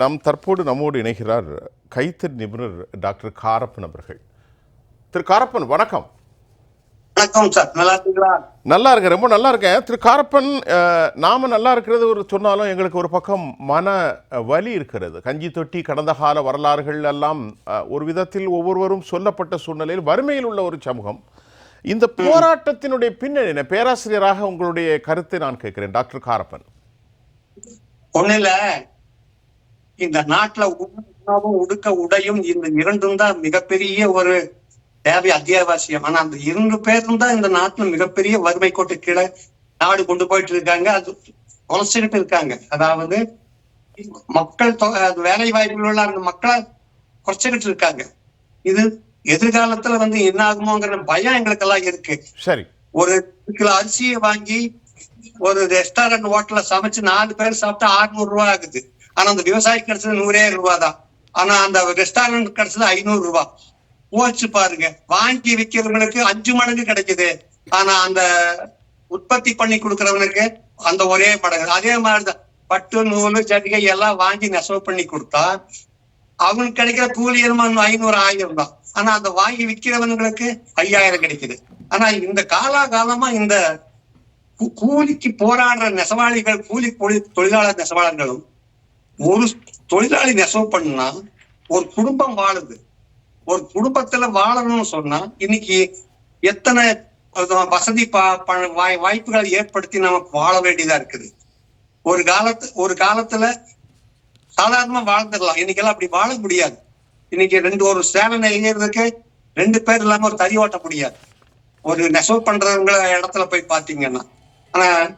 நாம் தற்போது நம்மோடு இணைகிறார் கைத்தறி நிபுணர் டாக்டர் காரப்பன் அவர்கள். திரு காரப்பன் வணக்கம். வணக்கம் சார் நல்லா இருக்கீங்களா? நல்லா இருக்கேன் ரொம்ப நல்லா இருக்கேன். திரு காரப்பன் நாம நல்லா இருக்கிறது ஒரு சொன்னாலும் எங்களுக்கு ஒரு பக்கம் மன வலி இருக்கிறது. கஞ்சி தொட்டி கடந்த கால வரலாறுகள் எல்லாம் ஒரு விதத்தில் ஒவ்வொருவரும் சொல்லப்பட்ட சூழ்நிலையில் வறுமையில் உள்ள ஒரு சமூகம். இந்த போராட்டத்தினுடைய பின்னணி என்ன? பேராசிரியராக உங்களுடைய கருத்தை நான் கேட்கிறேன் டாக்டர் காரப்பன். இல்ல. இந்த நாட்டுல உணவும் உடுக்க உடையும் இந்த இரண்டும் தான் மிகப்பெரிய ஒரு தேவை அத்தியாவசியம். ஆனா அந்த இரண்டு பேரும் தான் இந்த நாட்டுல மிகப்பெரிய வறுமை கோட்டு கீழே நாடு கொண்டு போயிட்டு இருக்காங்க. அது குறைச்சிக்கிட்டு இருக்காங்க. அதாவது மக்கள் வேலை வாய்ப்பில் உள்ள அந்த மக்களை குறைச்சிக்கிட்டு இருக்காங்க. இது எதிர்காலத்துல வந்து என்ன ஆகுமோங்கிற பயம் எங்களுக்கெல்லாம் இருக்கு. சரி. ஒரு கிலோ அரிசியை வாங்கி ஒரு ரெஸ்டாரண்ட் ஹோட்டல்ல சமைச்சு நாலு பேர் சாப்பிட்டா 600 ரூபாய் ஆகுது. ஆனா அந்த விவசாயி கிடைச்சது நூறே ரூபாய் தான் ஆனா அந்த ரெஸ்டாரண்ட் கிடைச்சது ஐநூறு ரூபாய் போச்சு பாருங்க. வாங்கி விக்கிறவங்களுக்கு அஞ்சு மடங்கு கிடைக்குது. ஆனா அந்த உற்பத்தி பண்ணி கொடுக்கறவனுக்கு அந்த ஒரே மடங்கு. அதே மாதிரிதான். பட்டு நூலு ஜட்டிகை எல்லாம் வாங்கி நெசவு பண்ணி கொடுத்தா அவனுக்கு கிடைக்கிற கூலி என்னமோ ஐநூறு ஆயிரம் தான். ஆனா அந்த வாங்கி விக்கிறவங்களுக்கு ஐயாயிரம் கிடைக்குது. ஆனா இந்த காலாகாலமா இந்த கூலிக்கு போராடுற நெசவாளிகள் கூலி தொழிலாளர் நெசவாளர்களும் ஒரு தொழிலாளி நெசவு பண்ணா ஒரு குடும்பம் வாழுது. ஒரு குடும்பத்துல வாழணும்னு சொன்னா இன்னைக்கு எத்தனை வசதி ப- ப- வாய்- வாய்ப்புகளை ஏற்படுத்தி நமக்கு வாழ வேண்டியதா இருக்குது. ஒரு காலத்து ஒரு காலத்துல சாதாரணமா வாழ்ந்துடலாம். இன்னைக்கெல்லாம் அப்படி வாழ முடியாது. இன்னைக்கு ரெண்டு ஒரு சேலை நெய்யறதுக்கு ரெண்டு பேர் இல்லாம ஒரு தறி ஓட்ட முடியாது. ஒரு நெசவு பண்றவங்க இடத்துல போய் பாத்தீங்கன்னா ஆனா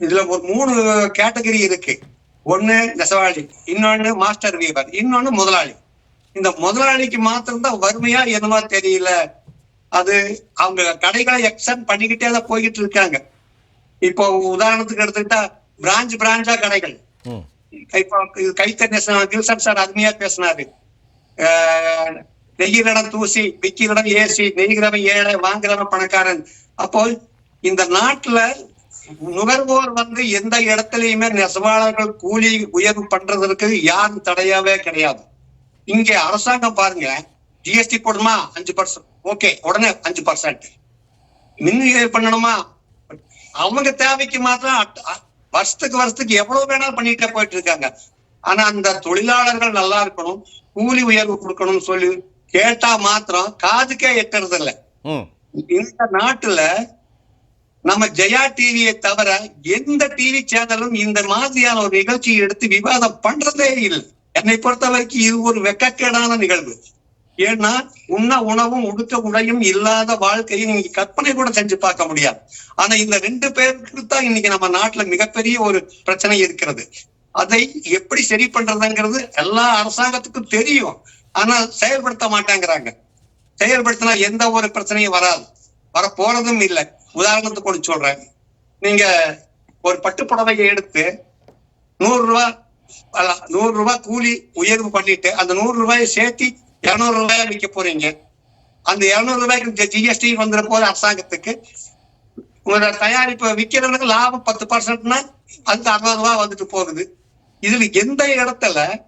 இதுல ஒரு மூணு கேட்டகரி இருக்கு. ஒண்ணு நெசவாளி இன்னொன்னு மாஸ்டர் வீவர் இன்னொன்னு முதலாளி. இந்த முதலாளிக்கு மாத்திரம் தான் வறுமையா என்னமோ தெரியல. அது அவங்க கடைகளை எக்ஸ்டெண்ட் பண்ணிக்கிட்டே தான் போய்கிட்டு இருக்காங்க. இப்போ உதாரணத்துக்கு எடுத்துக்கிட்டா பிரான்ச் பிரான்ச்சா கடைகள். இப்போ கைத்தறி கில்சன் சார் அருமையா பேசினாரு. ஆஹ் நெய்யிடம் தூசி விக்கிறடம் ஏசி நெய்கிறவன் ஏழை வாங்குறவன் பணக்காரன். அப்போ இந்த நாட்டுல நுகர்வோர் வந்து எந்த இடத்துலயுமே நெசவாளர்கள் கூலி உயர்வு பண்றதற்கு யாரும் தடையாவே கிடையாது. இங்க அரசாங்கம் பாருங்க ஜிஎஸ்டி போடணுமா அஞ்சு பர்சன்ட் ஓகே உடனே அஞ்சு பர்சன்ட் மின் உயர்வு பண்ணணுமா? அவங்க தேவைக்கு மாத்திரம் வருஷத்துக்கு வருஷத்துக்கு எவ்வளவு வேணாலும் பண்ணிட்டே போயிட்டு இருக்காங்க. ஆனா அந்த தொழிலாளர்கள் நல்லா இருக்கணும் கூலி உயர்வு கொடுக்கணும்னு சொல்லி கேட்டா மாத்திரம் காதுக்கே எட்டுறது இல்ல இந்த நாட்டுல நம்ம ஜெயா டிவியை தவிர எந்த டிவி சேனலும் இந்த மாதிரியான ஒரு நிகழ்ச்சியை எடுத்து விவாதம் பண்றதே இல்லை. என்னை பொறுத்த வரைக்கும் இது ஒரு வெக்கக்கேடான நிகழ்வு. ஏன்னா உண்ண உணவும் உடுக்க உடையும் இல்லாத வாழ்க்கையை நீங்க கற்பனை கூட செஞ்சு பார்க்க முடியாது. ஆனா இந்த ரெண்டு பேருக்கு தான் இன்னைக்கு நம்ம நாட்டுல மிகப்பெரிய ஒரு பிரச்சனை இருக்கிறது. அதை எப்படி சரி பண்றதுங்கிறது எல்லா அரசாங்கத்துக்கும் தெரியும். ஆனா செயல்படுத்த மாட்டேங்கிறாங்க. செயல்படுத்தினா எந்த ஒரு பிரச்சனையும் வராது. வர போறதும் இல்லை. உதாரணத்துக்கு ஒன்று சொல்றேன். நீங்க ஒரு பட்டு புடவையை எடுத்து நூறு ரூபா அல்ல, நூறு ரூபாய் கூலி உயர்வு பண்ணிட்டு அந்த நூறு ரூபாயை சேர்த்து இருநூறு ரூபாய் விற்க போறீங்க. அந்த இருநூறு ரூபாய்க்கு ஜிஎஸ்டி வந்துடும் போது அரசாங்கத்துக்கு உங்களோட தயாரிப்பு விற்கிறவனுக்கு லாபம் பத்து பர்சன்ட்னா அந்த அறுபது ரூபாய் வந்துட்டு போகுது. இதுல எந்த இடத்துல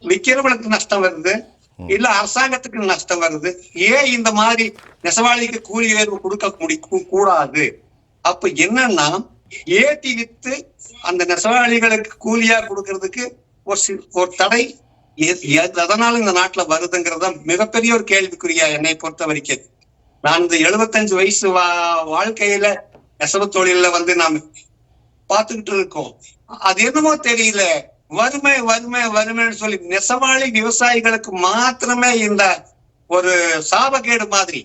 விற்கிறவனுக்கு நஷ்டம் வருது? இல்ல அரசாங்கத்துக்கு நஷ்டம் வருது. ஏன் இந்த மாதிரி நெசவாளிக்கு கூலி உயர்வு கொடுக்க முடிக்கும் கூடாது? அப்ப என்னன்னா ஏத்தி வித்து அந்த நெசவாளிகளுக்கு கூலியா கொடுக்கறதுக்கு ஒரு சி- ஒரு தடை எதனால இந்த நாட்டுல வருதுங்கிறது மிகப்பெரிய ஒரு கேள்விக்குறியா என்னை பொறுத்த வரைக்கும். நான் இந்த எழுபத்தஞ்சு வயசு வா வாழ்க்கையில நெசவு தொழில வந்து நாம் பார்த்துக்கிட்டு இருக்கோம். அது என்னமோ தெரியல. வறுமை வறுமை வறுமைன்னு சொல்லி நெசவாளி விவசாயிகளுக்கு மாத்திரமே இந்த ஒரு சாபக்கேடு மாதிரி.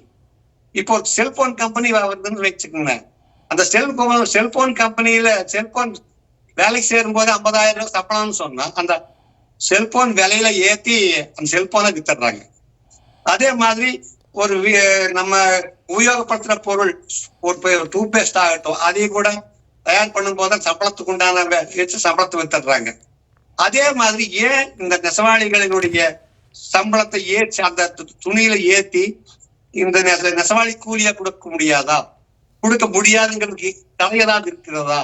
இப்போ செல்போன் கம்பெனி வருதுன்னு வச்சுக்கோங்க. அந்த செல்போன் செல்போன் கம்பெனியில செல்போன் வேலைக்கு சேரும் போது ஐம்பதாயிரம் ரூபாய் சம்பளம்னு சொன்னா அந்த செல்போன் விலையில ஏத்தி அந்த செல்போனை வித்துடுறாங்க. அதே மாதிரி ஒரு நம்ம உபயோகப்படுத்துற பொருள் ஒரு டூத் பேஸ்ட் ஆகட்டும் அதையும் கூட தயார் பண்ணும் போது சம்பளத்துக்கு உண்டான வச்சு சம்பளத்தை வித்துடுறாங்க. அதே மாதிரி ஏன் இந்த நெசவாளிகளினுடைய சம்பளத்தை ஏற்றி அந்த து- துணியில ஏத்தி இந்த நெசவாளி கூலியா கொடுக்க முடியாதா? கொடுக்க முடியாதுங்கிறதுக்கு தடை ஏதாவது இருக்கிறதா?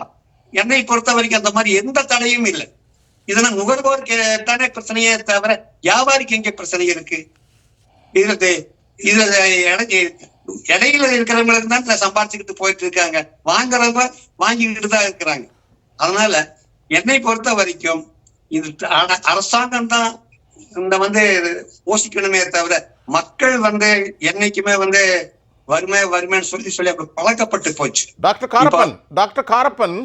என்னை பொறுத்த வரைக்கும் அந்த மாதிரி எந்த தடையும் இல்லை. இதெல்லாம் நுகர்வோர் தானே பிரச்சனையே தவிர வியாபாரிக்கு எங்க பிரச்சனை இருக்கு? இது இதுல இடையில இருக்கிறவங்களுக்கு தான் சம்பாதிச்சுக்கிட்டு போயிட்டு இருக்காங்க வாங்குறவங்க வாங்கிக்கிட்டு தான் இருக்கிறாங்க. அதனால என்னை பொறுத்த வரைக்கும் இது அர- அரசாங்கம் தான் இந்த வந்து போஷிக்கணுமே தவிர மக்கள் வந்து என்னைக்குமே வந்து வறுமை வறுமைன்னு சொல்லி சொல்லி அப்படி பழக்கப்பட்டு போச்சு. டாக்டர் காரப்பன் டாக்டர் காரப்பன்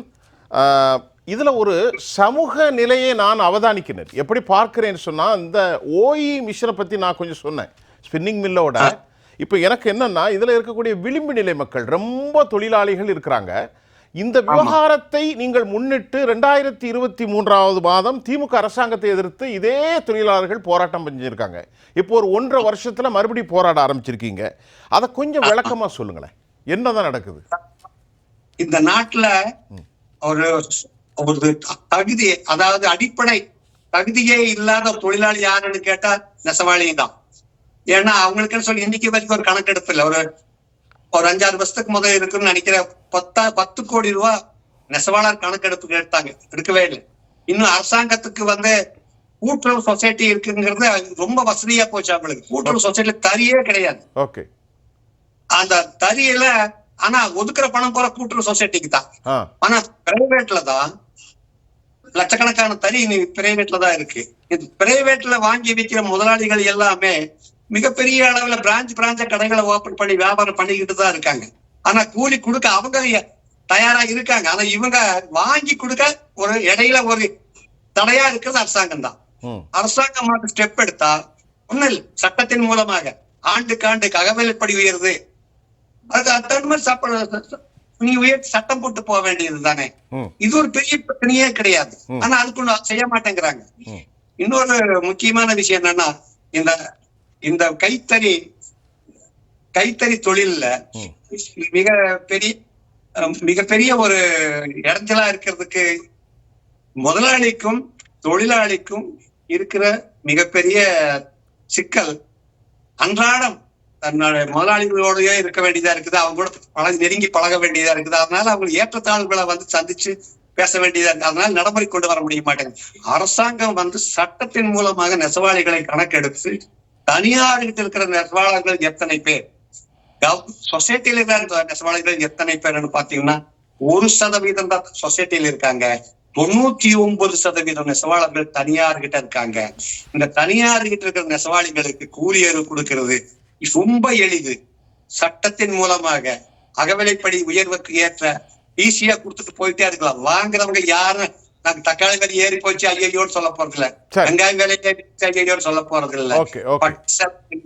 இதுல ஒரு சமூக நிலையை நான் அவதானிக்கிறேன். எப்படி பார்க்கிறேன்னு சொன்னா இந்த ஓஇ மிஷனை பத்தி நான் கொஞ்சம் சொன்னேன். ஸ்பின்னிங் மில்லோட. இப்போ எனக்கு என்னன்னா இதுல இருக்கக்கூடிய விளிம்பு நிலை மக்கள் ரொம்ப தொழிலாளிகள் இருக்கிறாங்க. இந்த விவகாரத்தை நீங்கள் முன்னிட்டு ரெண்டாயிரத்தி இருபத்தி மூன்றாவது மாதம் திமுக அரசாங்கத்தை எதிர்த்து இதே தொழிலாளர்கள் போராட்டம் செஞ்சிருக்காங்க இப்போ ஒரு ஒன்றரை வருஷத்துல மறுபடியும் போராட ஆரம்பிச்சிருக்கீங்க. அதை கொஞ்சம் விளக்கமா சொல்லுங்களேன். என்னதான் நடக்குது? இந்த நாட்டுல ஒரு ஒரு தகுதி அதாவது அடிப்படை தகுதியே இல்லாத தொழிலாளி யாருன்னு கேட்டா நெசவாளி தான் ஏன்னா அவங்களுக்குன்னு சொல்லி இன்னைக்கு வரைக்கும் ஒரு கணக்கெடுப்பு இல்லை. ஒரு ஒரு அஞ்சாறு வருஷத்துக்கு முதல் இருக்குன்னு நினைக்கிற பத்தா பத்து கோடி ரூபா நெசவாளர் கணக்கெடுப்பு எடுத்தாங்க. எடுக்கவே இல்லை. இன்னும் அரசாங்கத்துக்கு வந்து கூட்டுறவு சொசைட்டி இருக்குங்கிறது ரொம்ப வசதியா போச்சு அவங்களுக்கு. கூட்டுறவு சொசைட்டில தரியே கிடையாது. ஓகே. அந்த தறியில ஆனா ஒதுக்குற பணம் போற கூட்டுறவு சொசைட்டிக்கு தான். ஆனா பிரைவேட்ல தான் லட்சக்கணக்கான தறி பிரைவேட்ல தான் இருக்கு. இது பிரைவேட்ல வாங்கி விற்கிற முதலாளிகள் எல்லாமே மிகப்பெரிய அளவுல பிரான்ச் பிரான்ச்ச கடைகளை ஓபன் பண்ணி வியாபாரம் பண்ணிக்கிட்டு தான் இருக்காங்க. ஆனா கூலி கொடுக்க அவங்க தயாரா இருக்காங்க. ஆனா இவங்க வாங்கி கொடுக்க ஒரு இடையில ஒரு தடையா இருக்கிறது அரசாங்கம் தான். அரசாங்கம் மாட்டு ஸ்டெப் எடுத்தா இல்ல. சட்டத்தின் மூலமாக ஆண்டுக்கு ஆண்டுக்கு அகவிலைப்படி உயருது? அதுக்கு அத்தனை மாதிரி சாப்பிட நீ உயர் சட்டம் போட்டு போக வேண்டியது தானே. இது ஒரு பெரிய பிரச்சனையே கிடையாது. ஆனா அதுக்கு ஒண்ணும் செய்ய மாட்டேங்கிறாங்க. இன்னொரு முக்கியமான விஷயம் என்னன்னா இந்த இந்த கைத்தறி கைத்தறி தொழில்ல. மிக பெரிய மிகப்பெரிய ஒரு இடைஞ்சலா இருக்கிறதுக்கு முதலாளிக்கும் தொழிலாளிக்கும் இருக்கிற மிகப்பெரிய சிக்கல் அன்றாடம் தன்னோட முதலாளிகளோடயே இருக்க வேண்டியதா இருக்குது அவங்க கூட பழகி நெருங்கி பழக வேண்டியதா இருக்குது அதனால அவங்க ஏற்றத்தாழ்வுகளை வந்து சந்திச்சு பேச வேண்டியதா இருக்கு அதனால நடைமுறை கொண்டு வர முடிய மாட்டேங்குது அரசாங்கம் வந்து சட்டத்தின் மூலமாக நெசவாளிகளை கணக்கெடுத்து தனியார்கிட்ட இருக்கிற நெசவாளர்கள் எத்தனை பேர்? சொசைட்டில இருக்கிற நெசவாளிகள் எத்தனை பேர்னு பாத்தீங்கன்னா ஒரு சதவீதம் தான் சொசைட்டில இருக்காங்க. தொண்ணூத்தி ஒன்பது சதவீதம் நெசவாளர்கள் தனியார்கிட்ட இருக்காங்க. இந்த தனியார்கிட்ட இருக்கிற நெசவாளிகளுக்கு கூலியர் கொடுக்கிறது ரொம்ப எளிது. சட்டத்தின் மூலமாக அகவிலைப்படி உயர்வுக்கு ஏற்ற ஈஸியா கொடுத்துட்டு போயிட்டே இருக்கலாம். வாங்குறவங்க யாரும் நாங்க தக்காளி விலை ஏறி போச்சு ஐயோன்னு சொல்ல போறது இல்ல. வெங்காயம் விலை ஏறி ஐயோன்னு சொல்ல போறது இல்ல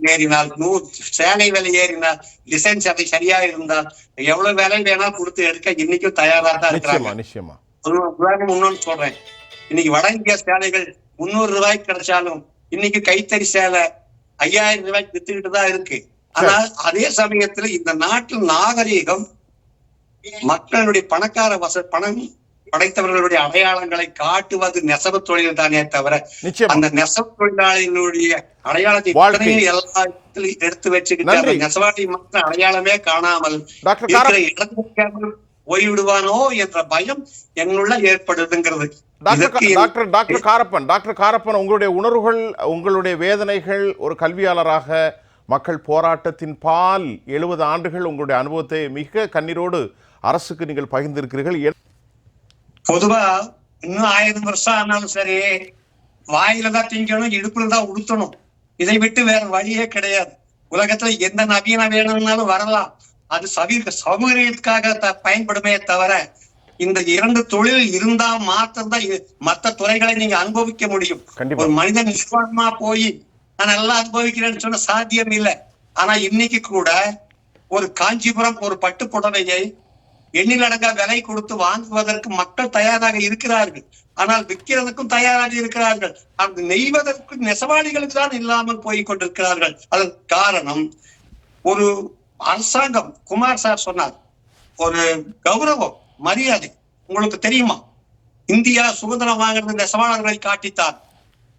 ஏறினால் நூறு சேலை விலை ஏறினால் டிசைன் சேலை சரியா இருந்தால் எவ்வளவு விலை வேணாலும் கொடுத்து எடுக்க இன்னைக்கும் தயாரா தான் இருக்கிறாங்க. உதாரணம் இன்னொன்னு சொல்றேன். இன்னைக்கு வட இந்தியா சேலைகள் முன்னூறு ரூபாய்க்கு கிடைச்சாலும் இன்னைக்கு கைத்தறி சேலை ஐயாயிரம் ரூபாய்க்கு வித்துக்கிட்டு தான் இருக்கு. ஆனால் அதே சமயத்துல இந்த நாட்டில் நாகரீகம் மக்களுடைய பணக்கார வச பணம் படைத்தவர்களுடைய அடையாளங்களை காட்டுவது நெசவு தொழில் தானே தவிர அந்த நெசவு தொழிலாளிகளுடைய அடையாளத்தை எல்லா இடத்துலயும் எடுத்து வச்சுக்கிட்டு நெசவாளி மக்கள் அடையாளமே காணாமல் இருக்கிற இடத்துக்கு என்ற பயம் என்னுள்ள ஏற்படுதுங்கிறது. Doctor doctor Karappan doctor Karappan உங்களுடைய உணர்வுகள் உங்களுடைய வேதனைகள் ஒரு கல்வியாளராக மக்கள் போராட்டத்தின் பால் எழுபது ஆண்டுகள் உங்களுடைய அனுபவத்தை மிக கண்ணீரோடு அரசுக்கு நீங்கள் பகிர்ந்திருக்கிறீர்கள். பொதுவா இன்னும் ஆயிரம் வருஷம் ஆனாலும் சரி வாயில தான் திங்கணும் இடுப்புல தான் உடுத்தணும். இதை விட்டு வேற வழியே கிடையாது. உலகத்துல எந்த நவீன வேணும்னாலும் வரலாம். அது சவி சௌகரியத்துக்காக பயன்படுமே தவிர இந்த இரண்டு தொழில் இருந்தா மாத்திரம் தான் மற்ற துறைகளை நீங்க அனுபவிக்க முடியும். ஒரு மனிதன் நிர்வாணமா போய் நான் நல்லா அனுபவிக்கிறேன்னு சொன்ன சாத்தியம் இல்லை. ஆனா இன்னைக்கு கூட ஒரு காஞ்சிபுரம் ஒரு பட்டு புடவையை எண்ணிலடங்கா விலை கொடுத்து வாங்குவதற்கு மக்கள் தயாராக இருக்கிறார்கள். ஆனால் விற்கிறதுக்கும் தயாராக இருக்கிறார்கள். அது நெய்வதற்கு நெசவாளிகளுக்கு தான் இல்லாமல் போய் கொண்டிருக்கிறார்கள். அதற்கு காரணம் ஒரு அரசாங்கம் குமார் சார் சொன்னார் ஒரு கௌரவம் மரியாதை. உங்களுக்கு தெரியுமா? இந்தியா சுதந்திரம் வாங்குறது நெசவாளர்களை காட்டித்தான்.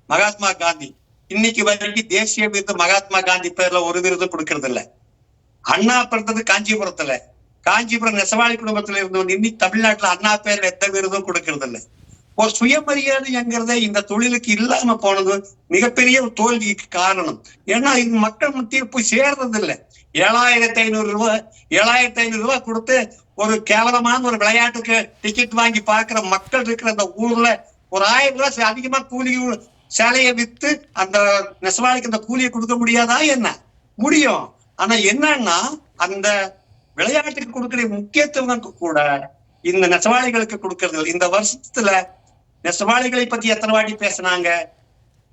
மகாத்மா காந்தி. இன்னைக்கு வரைக்கும் தேசிய விருது மகாத்மா காந்தி பேர்ல ஒரு விருது கொடுக்கறது இல்ல அண்ணா பிறந்தது காஞ்சிபுரத்துல. காஞ்சிபுரம் நெசவாளி குடும்பத்துல இருந்தவன் இன்னி தமிழ்நாட்டுல அண்ணா பேர்ல எந்த விருதும் கொடுக்கறது இல்ல ஒரு சுயமரியாதைங்கிறதே இந்த தொழிலுக்கு இல்லாம போனது மிகப்பெரிய ஒரு தோல்விக்கு காரணம். ஏன்னா இது மக்கள் மத்தியில் போய் சேர்றது இல்ல ஏழாயிரத்தி ஐநூறு ரூபாய் ஏழாயிரத்தி ஐநூறு ரூபாய் கொடுத்து ஒரு கேவலமான ஒரு விளையாட்டுக்கு டிக்கெட் வாங்கி பாக்குற மக்கள் இருக்கிற அந்த ஊர்ல ஒரு ஆயிரம் ரூபாய் அதிகமா கூலி சேலையை வித்து அந்த நெசவாளிக்கு அந்த கூலியை கொடுக்க முடியாதா என்ன? முடியும். ஆனா என்னன்னா அந்த விளையாட்டுக்கு கொடுக்கிற முக்கியத்துவம் கூட இந்த நெசவாளிகளுக்கு கொடுக்கறது. இந்த வருஷத்துல நெசவாளிகளை பத்தி எத்தனை வாட்டி பேசுனாங்க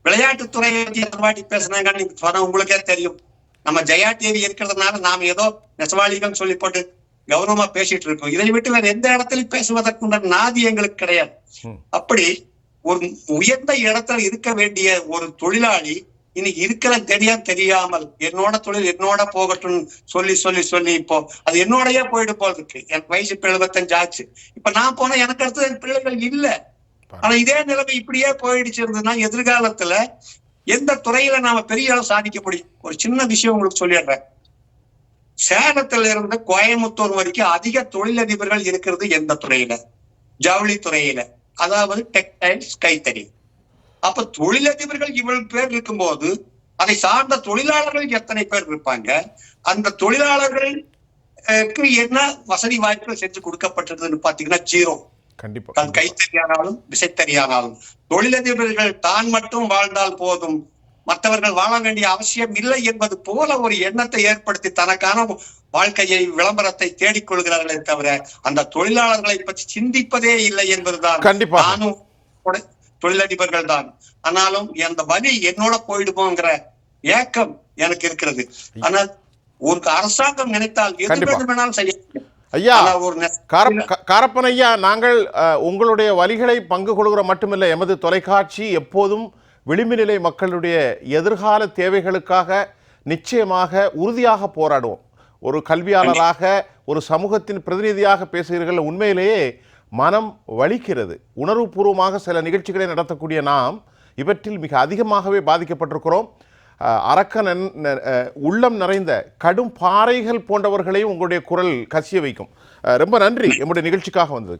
விளையாட்டுத்துறையை பத்தி எத்தனை வாட்டி பேசுனாங்கன்னு உங்களுக்கே தெரியும் நம்ம ஜெயா டிவி இருக்கிறதுனால நாம ஏதோ நெசவாளிகள் சொல்லி போட்டு கௌரவமா பேசிட்டு இருக்கோம் இதை விட்டு வேற எந்த இடத்துலயும் பேசுவதற்குண்டான நாதி எங்களுக்கு கிடையாது. அப்படி ஒரு உயர்ந்த இடத்துல இருக்க வேண்டிய ஒரு தொழிலாளி இன்னைக்கு இருக்கிற தெரியா தெரியாமல். என்னோட தொழில் என்னோட போகட்டும் சொல்லி சொல்லி சொல்லி இப்போ. அது என்னோடயே போயிட்டு போல் இருக்கு. எனக்கு வயசு இப்ப எழுபத்தஞ்சு ஆச்சு. இப்ப நான் போனா எனக்கு அடுத்து என் பிள்ளைகள் இல்ல. ஆனா இதே நிலைமை இப்படியே போயிடுச்சு இருந்ததுன்னா எதிர்காலத்துல எந்த துறையில நாம பெரிய அளவு சாதிக்க முடியும்? ஒரு சின்ன விஷயம் உங்களுக்கு சொல்லிடுறேன். சேலத்துல இருந்து கோயம்புத்தூர் வரைக்கும் அதிக தொழிலதிபர்கள் இருக்கிறது எந்த துறையில? ஜவுளி துறையில. அதாவது டெக்டைல்ஸ் கைத்தறி. அப்ப தொழிலதிபர்கள் இவ்வளவு பேர் இருக்கும்போது அதை சார்ந்த தொழிலாளர்கள் எத்தனை பேர் இருப்பாங்க? அந்த தொழிலாளர்களுக்கு என்ன வசதி வாய்ப்புகள் செஞ்சு கொடுக்கப்பட்டிருக்குதுன்னு பாத்தீங்கன்னா ஜீரோ. கண்டிப்பா. கைத்தறியானாலும் விசைத்தறியானாலும் தொழிலதிபர்கள் தான் மட்டும் வாழ்ந்தால் போதும். மற்றவர்கள் வாழ வேண்டிய அவசியம் இல்லை என்பது போல ஒரு எண்ணத்தை ஏற்படுத்தி தனக்கான வாழ்க்கையை விளம்பரத்தை தேடிக் கொள்கிறார்களே தவிர அந்த தொழிலாளர்களை பற்றி சிந்திப்பதே இல்லை என்பதுதான். கண்டிப்பாக. நானும் தொழிலதிபர்கள் தான் ஆனாலும் அந்த வலி என்னோட போயிடுமோங்கிற ஏக்கம் எனக்கு இருக்கிறது. ஆனால் ஒரு அரசாங்கம் நினைத்தால் எது. வேண்டுமானாலும் செய்ய. ஐயா காரப்பன் ஐயா நாங்கள் உங்களுடைய வழிகளை பங்கு கொள்கிற மட்டுமில்லை. எமது தொலைக்காட்சி எப்போதும் விளிம்பு நிலை மக்களுடைய எதிர்கால தேவைகளுக்காக நிச்சயமாக உறுதியாக போராடுவோம். ஒரு கல்வியாளராக ஒரு சமூகத்தின் பிரதிநிதியாக பேசுகிறீர்கள். உண்மையிலேயே மனம் வலிக்கிறது. உணர்வுபூர்வமாக சில நிகழ்ச்சிகளை நடத்தக்கூடிய நாம் இவற்றில் மிக அதிகமாகவே பாதிக்கப்பட்டிருக்கிறோம். அரக்க உள்ளம் நிறைந்த கடும் பாறைகள் போன்றவர்களையும் உங்களுடைய குரல் கசிய வைக்கும். ரொம்ப நன்றி. எம்முடைய நிகழ்ச்சிக்காக வந்தது